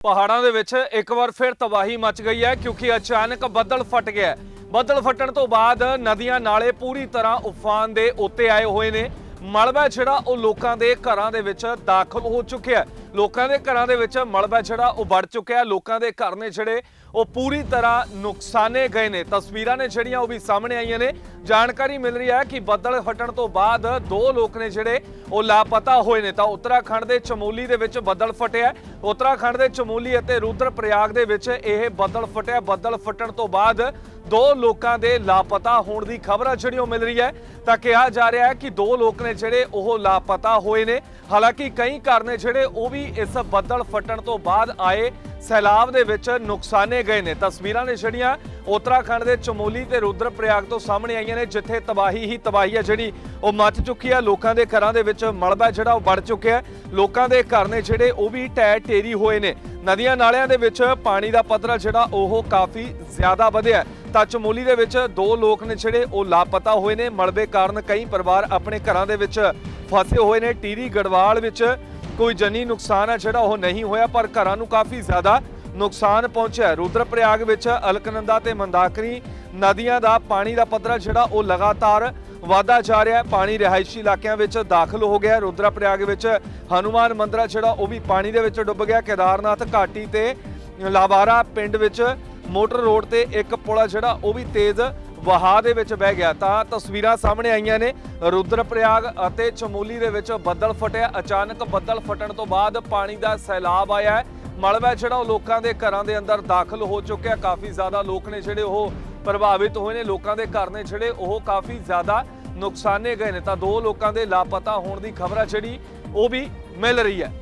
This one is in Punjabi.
ਪਹਾੜਾਂ ਦੇ ਵਿੱਚ ਇੱਕ ਵਾਰ ਫਿਰ ਤਬਾਹੀ ਮਚ ਗਈ ਹੈ ਕਿਉਂਕਿ ਅਚਾਨਕ ਬੱਦਲ ਫਟ ਗਿਆ ਬੱਦਲ ਫਟਣ ਤੋਂ ਬਾਅਦ ਨਦੀਆਂ ਨਾਲੇ ਪੂਰੀ ਤਰ੍ਹਾਂ ਉਫਾਨ ਦੇ ਉੱਤੇ ਆਏ ਹੋਏ ਨੇ। ਮਲਬਾ ਜਿਹੜਾ ਉਹ ਲੋਕਾਂ ਦੇ ਘਰਾਂ ਦੇ ਵਿੱਚ ਦਾਖਲ ਹੋ ਚੁੱਕਿਆ ਲੋਕਾਂ ਦੇ ਘਰਾਂ ਦੇ ਵਿੱਚ ਮਲਬਾ ਜਿਹੜਾ ਉਹ ਵੜ ਚੁੱਕਿਆ ਲੋਕਾਂ ਦੇ ਘਰ ਨੇ ਜਿਹੜੇ ਉਹ ਪੂਰੀ ਤਰ੍ਹਾਂ ਨੁਕਸਾਨੇ ਗਏ ਨੇ। ਤਸਵੀਰਾਂ ਨੇ ਜਿਹੜੀਆਂ ਉਹ ਵੀ ਸਾਹਮਣੇ ਆਈਆਂ ਨੇ। ਜਾਣਕਾਰੀ ਮਿਲ ਰਹੀ ਹੈ ਕਿ ਬੱਦਲ ਫਟਣ ਤੋਂ ਬਾਅਦ ਦੋ ਲੋਕ ਨੇ ਜਿਹੜੇ ਉਹ ਲਾਪਤਾ ਹੋਏ ਨੇ। ਤਾਂ ਉੱਤਰਾਖੰਡ ਦੇ ਚਮੋਲੀ ਦੇ ਵਿੱਚ ਬੱਦਲ ਫਟਿਆ ਉੱਤਰਾਖੰਡ ਦੇ ਚਮੋਲੀ ਅਤੇ ਰੁਦਰਪ੍ਰਯਾਗ ਦੇ ਵਿੱਚ ਇਹ ਬੱਦਲ ਫਟਿਆ ਬੱਦਲ ਫਟਣ ਤੋਂ ਬਾਅਦ ਦੋ ਲੋਕਾਂ ਦੇ ਲਾਪਤਾ ਹੋਣ ਦੀ ਖਬਰ ਜਿਹੜੀ ਉਹ ਮਿਲ ਰਹੀ ਹੈ। ਤਾਂ ਕਿਹਾ ਜਾ ਰਿਹਾ ਹੈ ਕਿ ਦੋ ਲੋਕ ਨੇ ਜਿਹੜੇ ਉਹ ਲਾਪਤਾ ਹੋਏ ਨੇ। ਹਾਲਾਂਕਿ ਕਈ ਘਰ ਨੇ ਜਿਹੜੇ ਉਹ ਵੀ ਇਸ ਬੱਦਲ ਫਟਣ ਤੋਂ ਬਾਅਦ ਆਏ ਸੈਲਾਬ ਦੇ ਵਿੱਚ ਨੁਕਸਾਨੇ ਗਏ ਨੇ। ਤਸਵੀਰਾਂ ਨੇ ਜਿਹੜੀਆਂ ਉੱਤਰਾਖੰਡ ਦੇ ਚਮੋਲੀ ਤੇ ਰੁਦਰਪ੍ਰਯਾਗ ਤੋਂ ਸਾਹਮਣੇ ਆਈਆਂ ਨੇ, ਜਿੱਥੇ ਤਬਾਹੀ ਹੀ ਤਬਾਹੀ ਹੈ ਜਿਹੜੀ ਉਹ ਮਚ ਚੁੱਕੀ ਹੈ। ਲੋਕਾਂ ਦੇ ਘਰਾਂ ਦੇ ਵਿੱਚ ਮਲਬਾ ਜਿਹੜਾ ਉਹ ਵੜ ਚੁੱਕਿਆ ਲੋਕਾਂ ਦੇ ਘਰ ਨੇ ਜਿਹੜੇ ਉਹ ਵੀ ਟੈ ਟੇਰੀ ਹੋਏ ਨੇ। ਨਦੀਆਂ ਨਾਲਿਆਂ ਦੇ ਵਿੱਚ ਪਾਣੀ ਦਾ ਪੱਧਰ ਜਿਹੜਾ ਉਹ ਕਾਫੀ ਜ਼ਿਆਦਾ ਵਧਿਆ ਤਾਂ ਚਮੋਲੀ ਦੇ ਵਿੱਚ ਦੋ ਲੋਕ ਨੇ ਜਿਹੜੇ ਉਹ ਲਾਪਤਾ ਹੋਏ ਨੇ। ਮਲਬੇ ਕਾਰਨ ਕਈ ਪਰਿਵਾਰ ਆਪਣੇ ਘਰਾਂ ਦੇ ਵਿੱਚ ਫਸੇ ਹੋਏ ਨੇ। ਟੀਰੀ ਗੜਵਾਲ ਵਿੱਚ ਕੋਈ ਜਨੀ ਨੁਕਸਾਨ ਹੈ ਜਿਹੜਾ ਉਹ ਨਹੀਂ ਹੋਇਆ, ਪਰ ਘਰਾਂ ਨੂੰ ਕਾਫੀ ਜ਼ਿਆਦਾ ਨੁਕਸਾਨ ਪਹੁੰਚਿਆ ਹੈ। ਰੁਦਰਪ੍ਰਯਾਗ ਵਿੱਚ ਅਲਕਨੰਦਾ ਤੇ ਮੰਦਾਕਰੀ ਨਦੀਆਂ ਦਾ ਪਾਣੀ ਦਾ ਪੱਧਰ ਜਿਹੜਾ ਉਹ ਲਗਾਤਾਰ ਵਾਧਾ ਜਾ ਰਿਹਾ ਹੈ ਪਾਣੀ ਰਿਹਾਇਸ਼ੀ ਇਲਾਕਿਆਂ ਵਿੱਚ ਦਾਖਲ ਹੋ ਗਿਆ ਹੈ। ਰੁਦਰਪ੍ਰਯਾਗ ਵਿੱਚ ਹਨੂਮਾਨ ਮੰਦਰਾ ਜਿਹੜਾ ਉਹ ਵੀ ਪਾਣੀ ਦੇ ਵਿੱਚ ਡੁੱਬ ਗਿਆ ਕੇਦਾਰਨਾਥ ਘਾਟੀ ਤੇ ਲਾਵਾਰਾ ਪਿੰਡ ਵਿੱਚ ਮੋਟਰ ਰੋਡ ਤੇ ਇੱਕ ਪੁਲ ਆ ਜਿਹੜਾ ਉਹ ਵੀ ਤੇਜ਼ ਵਹਾਅ ਦੇ ਵਿੱਚ ਬਹਿ ਗਿਆ ਤਾਂ ਤਸਵੀਰਾਂ ਸਾਹਮਣੇ ਆਈਆਂ ਨੇ। ਰੁਦਰਪ੍ਰਯਾਗ ਅਤੇ ਚਮੋਲੀ ਦੇ ਵਿੱਚ ਬੱਦਲ ਫਟਿਆ। ਅਚਾਨਕ ਬੱਦਲ ਫਟਣ ਤੋਂ ਬਾਅਦ ਪਾਣੀ ਦਾ ਸੈਲਾਬ ਆਇਆ ਹੈ। ਮਲਬਾ ਜਿਹੜਾ ਉਹ ਲੋਕਾਂ ਦੇ ਘਰਾਂ ਦੇ ਅੰਦਰ ਦਾਖਲ ਹੋ ਚੁੱਕਿਆ। ਕਾਫੀ ਜ਼ਿਆਦਾ ਲੋਕ ਨੇ ਜਿਹੜੇ ਉਹ ਪ੍ਰਭਾਵਿਤ ਹੋਏ ਨੇ। ਲੋਕਾਂ ਦੇ ਘਰ ਨੇ ਜਿਹੜੇ ਉਹ ਕਾਫੀ ਜ਼ਿਆਦਾ ਨੁਕਸਾਨੇ ਗਏ ਨੇ। ਤਾਂ ਦੋ ਲੋਕਾਂ ਦੇ ਲਾਪਤਾ ਹੋਣ ਦੀ ਖਬਰ ਹੈ ਜਿਹੜੀ ਉਹ ਵੀ ਮਿਲ ਰਹੀ ਹੈ।